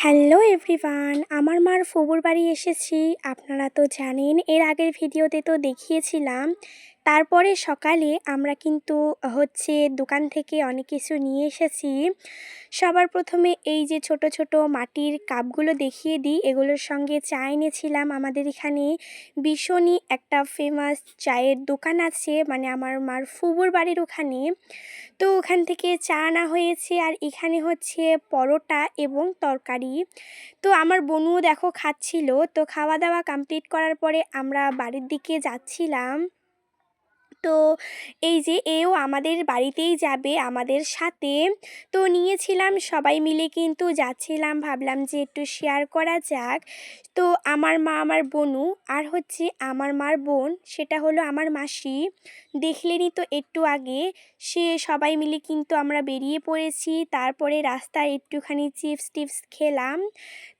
Hello everyone, আমার মার ফুবুর বাড়ি এসেছি। আপনারা তো জানেন, এর আগের ভিডিওতে তো দেখিয়েছিলাম তারপরে সকালে আমরা কিন্তু হচ্ছে দোকান থেকে অনেক কিছু নিয়ে এসেছি। সবার প্রথমে এই যে ছোট ছোট মাটির কাপগুলো দেখিয়ে দিই। এগুলোর সঙ্গে চা এনেছিলাম আমাদের এখানে। ভীষণই একটা ফেমাস চায়ের দোকান আছে মানে আমার মার ফুবুর বাড়ির ওখানে। তো ওখান থেকে চা আনা হয়েছে আর এখানে হচ্ছে পরোটা এবং তরকারি। তো আমার বনুও দেখো খাচ্ছিল। তো খাওয়া দাওয়া কমপ্লিট করার পরে আমরা বাড়ির দিকে যাচ্ছিলাম। তো এই যে এও আমাদের বাড়িতেই যাবে আমাদের সাথে। তো নিয়েছিলাম সবাই মিলে কিন্তু যাচ্ছিলাম, ভাবলাম যে একটু শেয়ার করা যাক। তো আমার মা, আমার বোনু আর হচ্ছে আমার মার বোন, সেটা হলো আমার মাসি। দেখলেনি তো একটু আগে, সে সবাই মিলে কিন্তু আমরা বেরিয়ে পড়েছি। তারপরে রাস্তায় একটুখানি চিপস টিপস খেলাম।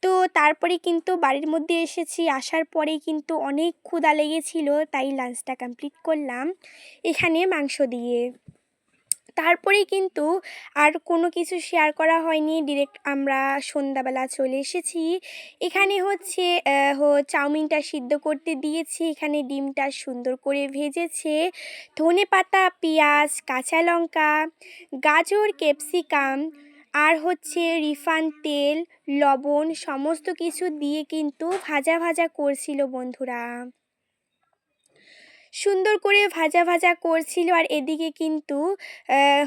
তো তারপরে কিন্তু বাড়ির মধ্যে এসেছি, আসার পরে কিন্তু অনেক ক্ষুধা লেগেছিল, তাই লাঞ্চটা কমপ্লিট করলাম। এখানে মাংস দিয়ে। তারপরে কিন্তু আর কোনো কিছু শেয়ার করা হয়নি। ডিরেক্ট আমরা সন্ধ্যাবেলা চলে এসেছি। এখানে হচ্ছে চাউমিনটা সিদ্ধ করতে দিয়েছি। এখানে ডিমটা সুন্দর করে ভেজেছে। ধনে পাতা, পেঁয়াজ, কাঁচা লঙ্কা, গাজর, ক্যাপসিকাম আর হচ্ছে রিফান তেল, লবণ, সমস্ত কিছু দিয়ে কিন্তু ভাজা ভাজা করছিল বন্ধুরা। সুন্দর করে ভাজা ভাজা করছিল আর এদিকে কিন্তু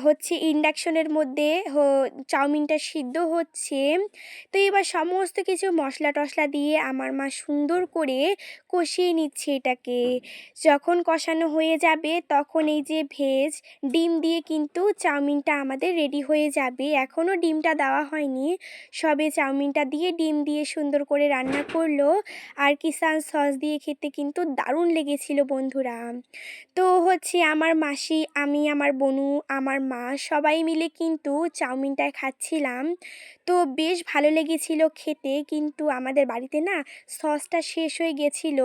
হচ্ছে ইন্ডাকশনের মধ্যে চাউমিনটা সিদ্ধ হচ্ছে। তো এবার সমস্ত কিছু মশলা টশলা দিয়ে আমার মা সুন্দর করে কষিয়ে নিচ্ছে এটাকে। যখন কষানো হয়ে যাবে তখন এই যে ভেজ, ডিম দিয়ে কিন্তু চাউমিনটা আমাদের রেডি হয়ে যাবে। এখনও ডিমটা দেওয়া হয়নি। সবে চাউমিনটা দিয়ে ডিম দিয়ে সুন্দর করে রান্না করল। আর কিষান সস দিয়ে খেতে কিন্তু দারুণ লেগেছিল বন্ধুরা। তো হচ্ছে আমার মাসি, আমি, আমার বনু, আমার মা সবাই মিলে কিন্তু চাউমিনটা খাচ্ছিলাম। তো বেশ ভালো লেগেছিল খেতে, কিন্তু আমাদের বাড়িতে না সসটা শেষ হয়ে গেছিল।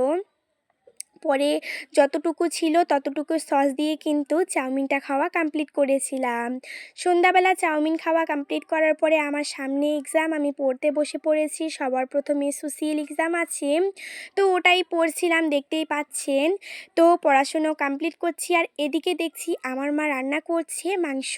পরে যতটুকু ছিল ততটুকু সস দিয়ে কিন্তু চাউমিনটা খাওয়া কমপ্লিট করেছিলাম। সন্ধ্যাবেলা চাউমিন খাওয়া কমপ্লিট করার পরে আমার সামনে এক্সাম আমি পড়তে বসে পড়েছি, সবার প্রথমে সোশিয়াল এক্সাম আছে। তো ওটাই পড়ছিলাম, দেখতেই পাচ্ছেন। তো পড়াশুনো কমপ্লিট করছি আর এদিকে দেখছি আমার মা রান্না করছে মাংস।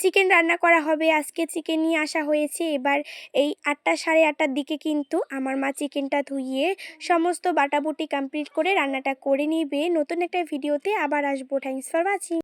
চিকেন রান্না করা হবে, আজকে চিকেন নিয়ে আসা হয়েছে। এবার এই আটটা সাড়ে আটটার দিকে কিন্তু আমার মা চিকেনটা ধুইয়ে সমস্ত বাটাবুটি কমপ্লিট করে রান্নাটা করে নিবে। নতুন একটা ভিডিওতে আবার আসব। Thanks for watching